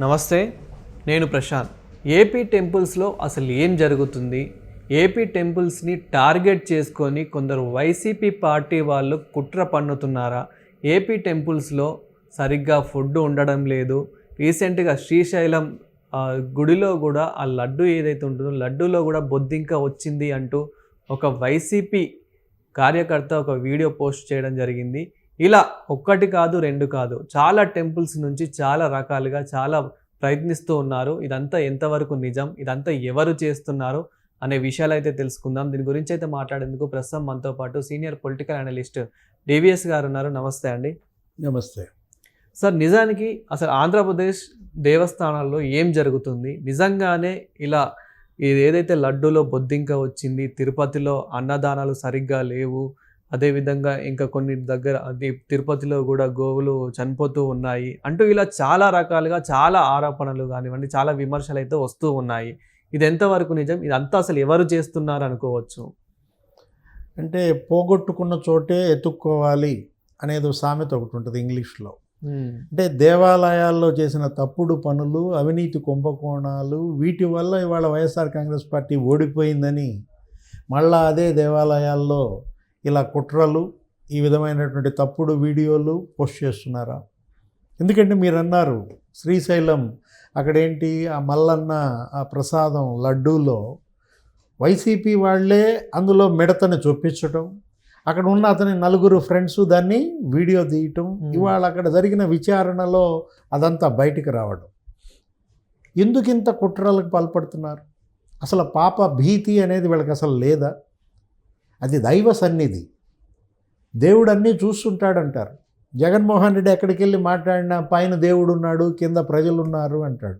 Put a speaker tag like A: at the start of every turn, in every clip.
A: నమస్తే నేను ప్రశాంత్. ఏపీ టెంపుల్స్లో అసలు ఏం జరుగుతుంది? ఏపీ టెంపుల్స్ని టార్గెట్ చేసుకొని కొందరు వైసీపీ పార్టీ వాళ్ళు కుట్ర పన్నుతున్నారా? ఏపీ టెంపుల్స్లో సరిగ్గా ఫుడ్ ఉండడం లేదు. రీసెంట్గా శ్రీశైలం గుడిలో కూడా ఆ లడ్డు ఏదైతే ఉంటుందో లడ్డూలో కూడా బొద్దింక వచ్చింది అంటూ ఒక వైసీపీ కార్యకర్త ఒక వీడియో పోస్ట్ చేయడం జరిగింది. ఇలా ఒక్కటి కాదు రెండు కాదు. చాలా టెంపుల్స్ నుంచి చాలా రకాలుగా చాలా ప్రయత్నిస్తూ ఉన్నారు. ఇదంతా ఎంతవరకు నిజం? ఇదంతా ఎవరు చేస్తున్నారు? అనే విషయాలు అయితే తెలుసుకుందాం. దీని గురించి అయితే మాట్లాడేందుకు ప్రస్తుతం మనతో పాటు సీనియర్ పొలిటికల్ అనలిస్ట్ డివిఎస్ గారు ఉన్నారు. నమస్తే అండి.
B: నమస్తే.
A: సార్ నిజానికి అసలు ఆంధ్రప్రదేశ్ దేవస్థానాల్లో ఏం జరుగుతుంది? నిజంగానే ఇలా ఇది ఏదైతే లడ్డూలో బొద్దింక వచ్చింది తిరుపతిలో అన్నదానాలు సరిగ్గా లేవు అదేవిధంగా ఇంకా కొన్ని దగ్గర అది తిరుపతిలో కూడా గోవులు చనిపోతూ ఉన్నాయి. అంటూ ఇలా చాలా రకాలుగా చాలా ఆరోపణలు కానివ్వండి చాలా విమర్శలు అయితే వస్తూ ఉన్నాయి. ఇది ఎంతవరకు నిజం? ఇదంతా అసలు ఎవరు చేస్తున్నారు అనుకోవచ్చు?
B: అంటే పోగొట్టుకున్న చోటే ఎత్తుక్కోవాలి అనేది సామెత ఒకటి ఉంటుంది ఇంగ్లీష్లో. అంటే దేవాలయాల్లో చేసిన తప్పుడు పనులు అవినీతి కుంభకోణాలు వీటి వల్ల ఇవాళ వైఎస్ఆర్ కాంగ్రెస్ పార్టీ ఓడిపోయిందని మళ్ళా అదే దేవాలయాల్లో ఇలా కుట్రలు ఈ విధమైనటువంటి తప్పుడు వీడియోలు పోస్ట్ చేస్తున్నారా? ఎందుకంటే మీరు అన్నారు శ్రీశైలం అక్కడేంటి ఆ మల్లన్న ఆ ప్రసాదం లడ్డూలో వైసీపీ వాళ్ళే అందులో మిడతని చొప్పించటం అక్కడ ఉన్న అతని నలుగురు ఫ్రెండ్స్ దాన్ని వీడియో తీయటం. ఇవాళ అక్కడ జరిగిన విచారణలో అదంతా బయటికి రావడం ఎందుకు ఇంత కుట్రలకు పాల్పడుతున్నారు? అసలు పాప భీతి అనేది వీళ్ళకి అసలు లేదా? అది దైవ సన్నిధి. దేవుడు అన్నీ చూస్తుంటాడంటారు. జగన్మోహన్ రెడ్డి ఎక్కడికి వెళ్ళి మాట్లాడినా పైన దేవుడు ఉన్నాడు కింద ప్రజలు ఉన్నారు అంటాడు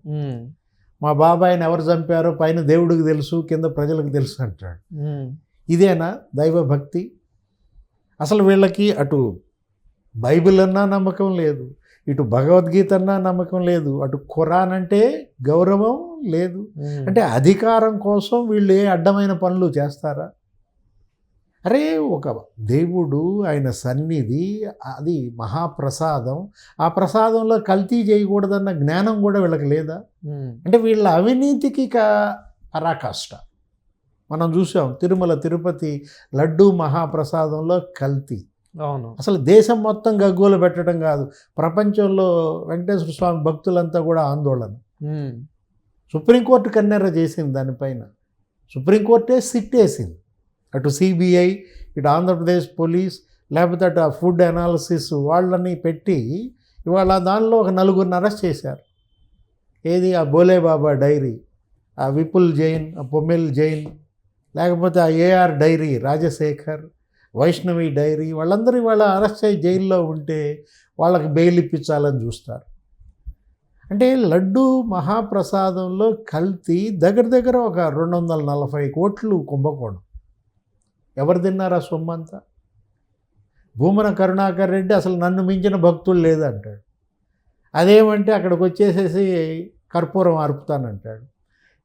B: మా బాబాయిని ఎవరు చంపారో పైన దేవుడికి తెలుసు కింద ప్రజలకు తెలుసు అంటాడు. ఇదేనా దైవ భక్తి? అసలు వీళ్ళకి అటు బైబిల్ అన్నా నమ్మకం లేదు ఇటు భగవద్గీత అన్నా నమ్మకం లేదు అటు ఖురాన్ అంటే గౌరవం లేదు. అంటే అధికారం కోసం వీళ్ళు ఏ అడ్డమైన పనులు చేస్తారా? అరే ఒక దేవుడు ఆయన సన్నిధి అది మహాప్రసాదం. ఆ ప్రసాదంలో కల్తీ చేయకూడదన్న జ్ఞానం కూడా వీళ్ళకి లేదా? అంటే వీళ్ళ అవినీతికి పరాకాష్ట. మనం చూసాం తిరుమల తిరుపతి లడ్డూ మహాప్రసాదంలో కల్తీ.
A: అవును.
B: అసలు దేశం మొత్తం గగ్గోలు పెట్టడం కాదు. ప్రపంచంలో వెంకటేశ్వర స్వామి భక్తులంతా కూడా ఆందోళన. సుప్రీంకోర్టు కన్నెర చేసింది దానిపైన. సుప్రీంకోర్టే సిట్ వేసింది అటు సిబిఐ ఇటు ఆంధ్రప్రదేశ్ పోలీస్ లేకపోతే అటు ఆ ఫుడ్ అనాలిసిస్ వాళ్ళని పెట్టి ఇవాళ దానిలో ఒక నలుగురిని అరెస్ట్ చేశారు. ఏది? ఆ బోలేబాబా డైరీ ఆ విపుల్ జైన్ ఆ పొమ్మెల్ జైన్ లేకపోతే ఆ AR dairy Rajasekhar Vaishnavi dairy వాళ్ళందరూ ఇవాళ అరెస్ట్ అయ్యి జైల్లో ఉంటే వాళ్ళకి బెయిల్ ఇప్పించాలని చూస్తారు. అంటే లడ్డు మహాప్రసాదంలో కల్తీ దగ్గర దగ్గర ఒక రెండు వందల నలభై కోట్లు కుంభకోణం. ఎవరు తిన్నారా సొమ్ము అంతా భూమన కరుణాకర్ రెడ్డి అసలు నన్ను మించిన భక్తులు లేదంటాడు. అదేమంటే అక్కడికి వచ్చేసేసి కర్పూరం అర్పుతానంటాడు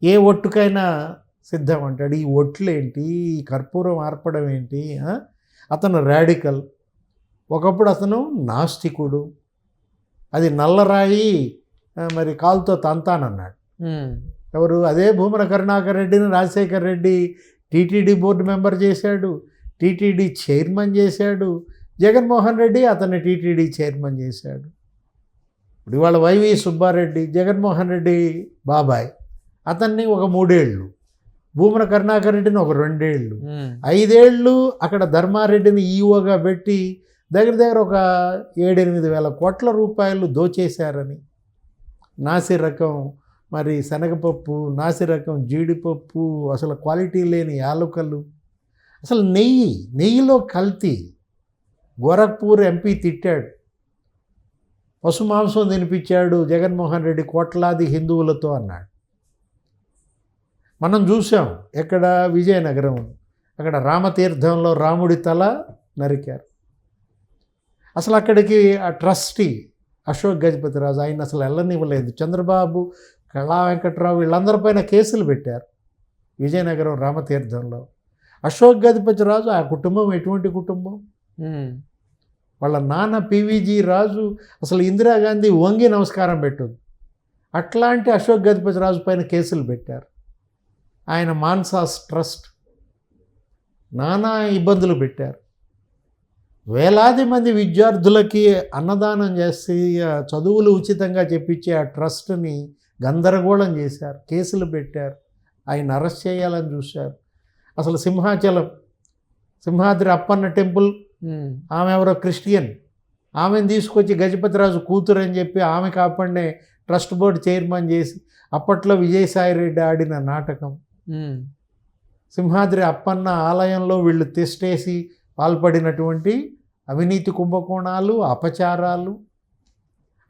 B: ఏ ఒట్టుకైనా సిద్ధం అంటాడు. ఈ ఒట్లేంటి? ఈ కర్పూరం ఆర్పడం ఏంటి? ఆ? అతను రాడికల్. ఒకప్పుడు అతను నాస్తికుడు. అది నల్లరాయి ఆ, మరి కాలుతో తంతానన్నాడు. ఎవరు? అదే భూమన కరుణాకర్ రెడ్డిని Rajasekhar Reddy TTD board member చేశాడు టీటీడీ చైర్మన్ చేశాడు జగన్మోహన్ రెడ్డి అతన్ని టీటీడీ చైర్మన్ చేశాడు. ఇప్పుడు ఇవాళ వైవి సుబ్బారెడ్డి జగన్మోహన్ రెడ్డి బాబాయ్ అతన్ని ఒక మూడేళ్ళు భూమన కరుణాకర్ రెడ్డిని ఒక రెండేళ్ళు ఐదేళ్ళు అక్కడ ధర్మారెడ్డిని ఈఓగా పెట్టి దగ్గర దగ్గర ఒక ఏడెనిమిది వేల కోట్ల రూపాయలు దోచేశారని. నాసి రకం మరి శనగపప్పు నాసిరకం జీడిపప్పు అసలు క్వాలిటీ లేని యాలకులు. అసలు నెయ్యి నెయ్యిలో కల్తీ. గోరఖ్పూర్ ఎంపీ తిట్టాడు. పశు మాంసం తినిపించాడు జగన్మోహన్ రెడ్డి కోట్లాది హిందువులతో అన్నాడు. మనం చూసాం ఎక్కడ విజయనగరం అక్కడ రామతీర్థంలో రాముడి తల నరికారు. అసలు అక్కడికి ఆ ట్రస్టీ అశోక్ గజపతిరాజు ఆయన అసలు వెళ్ళనివ్వలేదు చంద్రబాబు కళా వెంకట్రావు వీళ్ళందరిపైన కేసులు పెట్టారు. విజయనగరం రామతీర్థంలో. అశోక్ గజపతిరాజు ఆ కుటుంబం ఎటువంటి కుటుంబం? వాళ్ళ నాన్న పివిజి రాజు అసలు ఇందిరాగాంధీ వంగి నమస్కారం పెట్టదు అట్లాంటి అశోక్ గజపతి రాజు పైన కేసులు పెట్టారు. ఆయన మాన్సాస్ ట్రస్ట్. నానా ఇబ్బందులు పెట్టారు. వేలాది మంది విద్యార్థులకి అన్నదానం చేసి చదువులు ఉచితంగా చెప్పించే ఆ ట్రస్ట్ని గందరగోళం చేశారు కేసులు పెట్టారు ఆయన అరెస్ట్ చేయాలని చూశారు. అసలు సింహాచలం సింహాద్రి అప్పన్న టెంపుల్ ఆమె ఎవరో క్రిస్టియన్ ఆమెను తీసుకొచ్చి గజపతిరాజు కూతురు అని చెప్పి ఆమె కాపాడనే ట్రస్ట్ బోర్డు చైర్మన్ చేసి అప్పట్లో విజయసాయి రెడ్డి ఆడిన నాటకం. సింహాద్రి అప్పన్న ఆలయంలో వీళ్ళు తిష్టేసి పాల్పడినటువంటి అవినీతి కుంభకోణాలు అపచారాలు.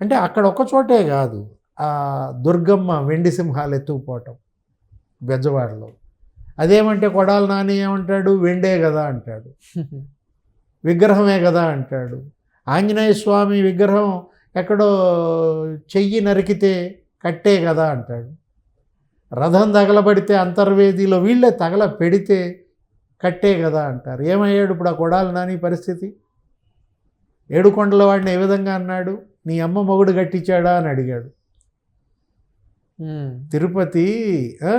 B: అంటే అక్కడ ఒక చోటే కాదు. దుర్గమ్మ వెండి సింహాలు ఎత్తుకుపోవటం బెజ్జవాడలో అదేమంటే కొడాలి నాని ఏమంటాడు? వెండే కదా అంటాడు. విగ్రహమే కదా అంటాడు. ఆంజనేయ స్వామి విగ్రహం ఎక్కడో చెయ్యి నరికితే కట్టే కదా అంటాడు. రథం తగలబడితే అంతర్వేదిలో వీళ్ళే తగల పెడితే కట్టే కదా అంటారు. ఏమయ్యాడు ఇప్పుడు ఆ కొడాలి నాని పరిస్థితి? ఏడుకొండల వాడిని ఏ విధంగా అన్నాడు? నీ అమ్మ మొగుడు కట్టించాడా అని అడిగాడు. తిరుపతి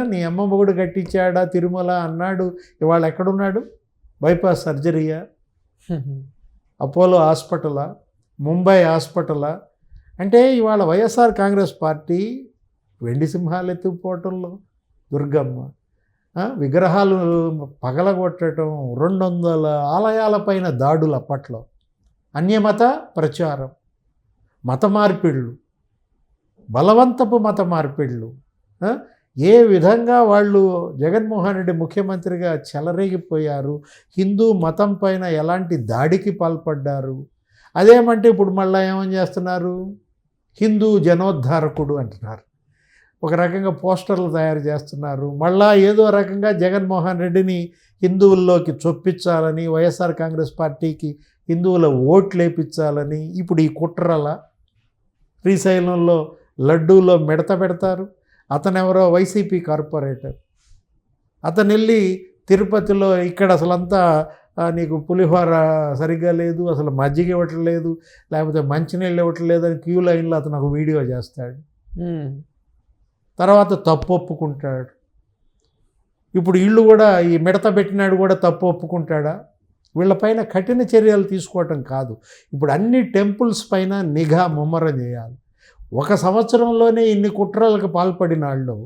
B: నీ అమ్మ మొగుడు కట్టించాడా తిరుమల అన్నాడు. ఇవాళ ఎక్కడున్నాడు? బైపాస్ సర్జరీయా? అపోలో హాస్పిటలా? ముంబై హాస్పిటలా? అంటే ఇవాళ వైఎస్ఆర్ కాంగ్రెస్ పార్టీ వెండి సింహాలు ఎత్తుకుపోవటంలో దుర్గమ్మ. విగ్రహాలు పగలగొట్టడం రెండు వందల ఆలయాలపైన దాడులు అప్పట్లో. అన్యమత ప్రచారం. మత మార్పిళ్ళు. బలవంతపు మత మార్పిళ్ళు. ఏ విధంగా వాళ్ళు జగన్మోహన్ రెడ్డి ముఖ్యమంత్రిగా చెలరేగిపోయారు? హిందూ మతం పైన ఎలాంటి దాడికి పాల్పడ్డారు? అదేమంటే ఇప్పుడు మళ్ళీ ఏమని చేస్తున్నారు? హిందూ జనోద్ధారకుడు అంటున్నారు. ఒక రకంగా పోస్టర్లు తయారు చేస్తున్నారు. మళ్ళా ఏదో రకంగా జగన్మోహన్ రెడ్డిని హిందువుల్లోకి చొప్పించాలని వైఎస్ఆర్ కాంగ్రెస్ పార్టీకి హిందువుల ఓట్లు వేపించాలని ఇప్పుడు ఈ కుట్రల శ్రీశైలంలో లడ్డూలో మిడత పెడతారు. అతనెవరో వైసీపీ కార్పొరేటర్. అతను వెళ్ళి తిరుపతిలో ఇక్కడ అసలంతా నీకు పులిహోర సరిగ్గా లేదు అసలు మజ్జిగ ఇవ్వట్లేదు లేకపోతే మంచినీళ్ళు ఇవ్వట్లేదు అని క్యూ లైన్లో అతను ఒక వీడియో చేస్తాడు. తర్వాత తప్పు ఒప్పుకుంటాడు. ఇప్పుడు వీళ్ళు కూడా ఈ మిడత పెట్టినాడు కూడా తప్పు ఒప్పుకుంటాడా? వీళ్ళపైన కఠిన చర్యలు తీసుకోవటం కాదు. ఇప్పుడు అన్ని టెంపుల్స్ పైన నిఘా ముమ్మరం చేయాలి. ఒక సంవత్సరంలోనే ఇన్ని కుట్రలకు పాల్పడిన వాళ్ళు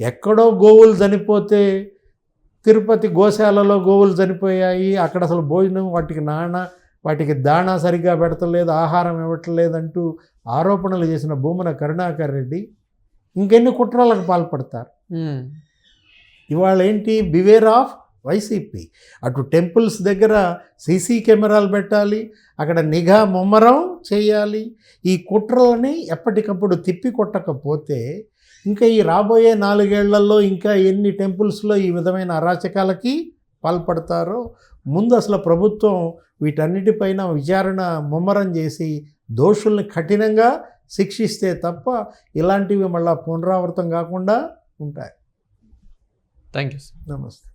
B: ఎక్కడో గోవులు చనిపోతే తిరుపతి గోశాలలో గోవులు చనిపోయాయి అక్కడ అసలు భోజనం వాటికి నాణ వాటికి దాణా సరిగ్గా పెడతలేదు ఆహారం ఇవ్వట్లేదంటూ ఆరోపణలు చేసిన భూమన కరుణాకర్ రెడ్డి ఇంకెన్ని కుట్రలకు పాల్పడతారు? ఇవాళ ఏంటి బివేర్ ఆఫ్ వైసీపీ. అటు టెంపుల్స్ దగ్గర సీసీ కెమెరాలు పెట్టాలి అక్కడ నిఘా ముమ్మరం చేయాలి. ఈ కుట్రలని ఎప్పటికప్పుడు తిప్పి కొట్టకపోతే ఇంకా ఈ రాబోయే నాలుగేళ్ళలో ఇంకా ఎన్ని టెంపుల్స్లో ఈ విధమైన అరాచకాలకి పాల్పడతారో ముందు అసలు ప్రభుత్వం వీటన్నిటిపైన విచారణ ముమ్మరం చేసి దోషుల్ని కఠినంగా శిక్షిస్తే తప్ప ఇలాంటివి మళ్ళా పునరావృతం కాకుండా ఉంటాయి.
A: థ్యాంక్ యూ సార్
B: నమస్తే.